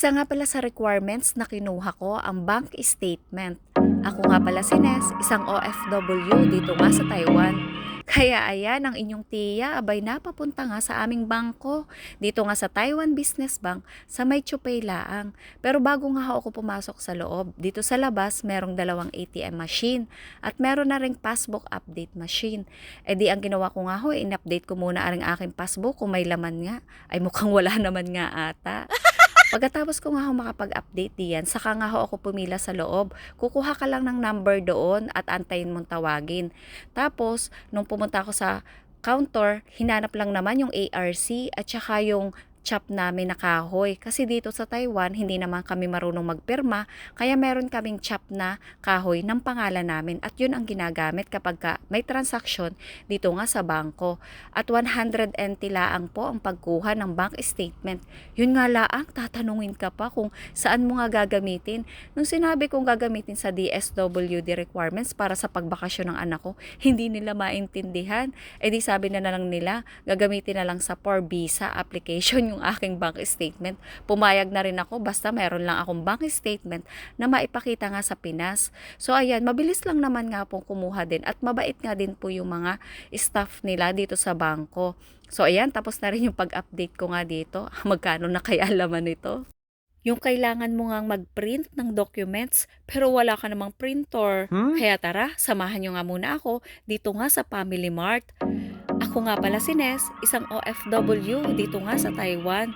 Isa nga pala sa requirements na kinuha ko ang bank statement. Ako nga pala si Nes, isang OFW dito nga sa Taiwan. Kaya ayan ang inyong tiya, abay napapunta nga sa aming bangko. Dito nga sa Taiwan Business Bank sa may Chupay Laang. Pero bago nga ako pumasok sa loob, dito sa labas merong dalawang ATM machine at meron na ring passbook update machine. E di ang ginawa ko nga ho, in-update ko muna ang aking passbook kung may laman nga. Ay mukhang wala naman nga ata. Pagkatapos ko nga ho makapag-update diyan, saka nga ako pumila sa loob. Kukuha ka lang ng number doon at antayin mong tawagin. Tapos, nung pumunta ako sa counter, hinanap lang naman yung ARC at saka yung chop namin na kahoy. Kasi dito sa Taiwan, hindi naman kami marunong magpirma, kaya meron kaming chop na kahoy ng pangalan namin at yun ang ginagamit kapag ka may transaction dito nga sa bangko. At 100 NT laang po ang pagkuha ng bank statement. Yun nga laang, tatanungin ka pa kung saan mo nga gagamitin. Nung sinabi kong gagamitin sa DSWD requirements para sa pagbakasyon ng anak ko, hindi nila maintindihan. E di sabi na na lang nila, gagamitin na lang sa for visa application yung aking bank statement. Pumayag na rin ako basta meron lang akong bank statement na maipakita nga sa Pinas. So ayan, mabilis lang naman nga pong kumuha din at mabait nga din po yung mga staff nila dito sa bangko. So ayan, tapos na rin yung pag-update ko nga dito. Magkano na kaya laman nito? Yung kailangan mo ngang mag-print ng documents pero wala ka namang printer. Hmm? Kaya tara, samahan nyo nga muna ako dito nga sa Family Mart. Ako nga pala si Nes, isang OFW dito nga sa Taiwan.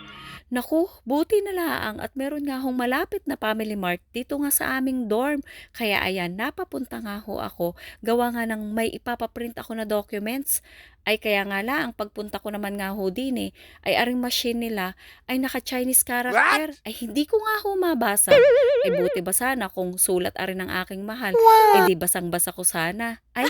Naku, buti na laang at meron nga hong malapit na Family Mart dito nga sa aming dorm. Kaya ayan, napapunta nga ho ako. Gawa nga ng may ipapaprint ako na documents. Ay kaya nga la, ang pagpunta ko naman nga ho din eh, ay aring machine nila ay naka-Chinese character. Ay hindi ko nga ho mabasa. Ay buti ba sana kung sulat arin ng aking mahal. Eh di basang-basa ko sana. Ay,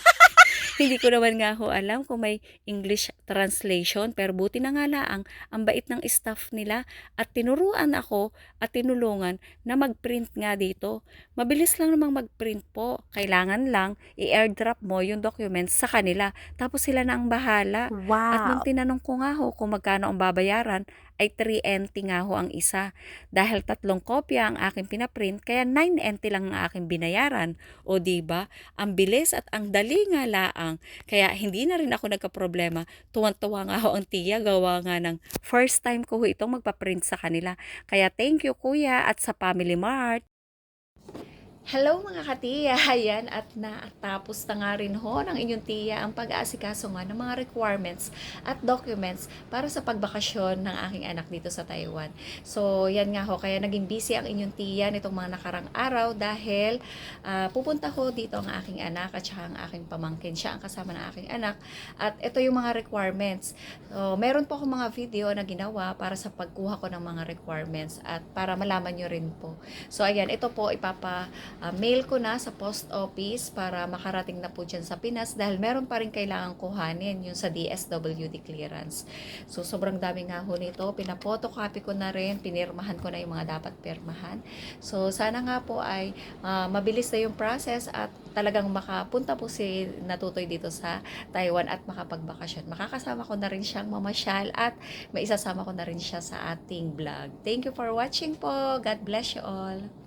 hindi ko naman nga ho alam kung may English translation pero buti na nga laang ang bait ng staff nila at tinuruan ako at tinulungan na mag-print nga dito. Mabilis lang namang mag-print po. Kailangan lang i-airdrop mo yung documents sa kanila tapos sila na ang bahala. At Wow. nung tinanong ko nga ho kung magkano ang babayaran, ay 3 NT nga ho ang isa. Dahil tatlong kopya ang aking pinaprint, kaya 9 NT lang ang aking binayaran. O di ba? Ang bilis at ang dali nga laang. Kaya hindi na rin ako nagka-problema. Tuwan-tuwa nga ho ang tiya, gawa nga ng first time ko itong magpa-print sa kanila. Kaya thank you kuya at sa Family Mart. Hello mga katiya! Ayan, at natapos na nga rin ho ng inyong tiya ang pag-aasikaso nga ng mga requirements at documents para sa pagbakasyon ng aking anak dito sa Taiwan. So, yan nga ho, kaya naging busy ang inyong tiya nitong mga nakarang araw dahil ah, pupunta ho dito ang aking anak at saka ang aking pamangkin. Siya ang kasama ng aking anak. At ito yung mga requirements. So, meron po akong mga video na ginawa para sa pagkuha ko ng mga requirements at para malaman nyo rin po. So, ayan, ito po ipapa uh, mail ko na sa post office para makarating na po dyan sa Pinas dahil meron pa rin kailangan kuhanin yung sa DSWD clearance. So, sobrang dami nga ho nito. Pinapotocopy ko na rin, pinirmahan ko na yung mga dapat pirmahan. So, sana nga po ay uh, mabilis na yung process at talagang makapunta po si Natutoy dito sa Taiwan at makapagbakasyon. Makakasama ko na rin siyang mamasyal at maisasama ko na rin siya sa ating vlog. Thank you for watching po. God bless you all.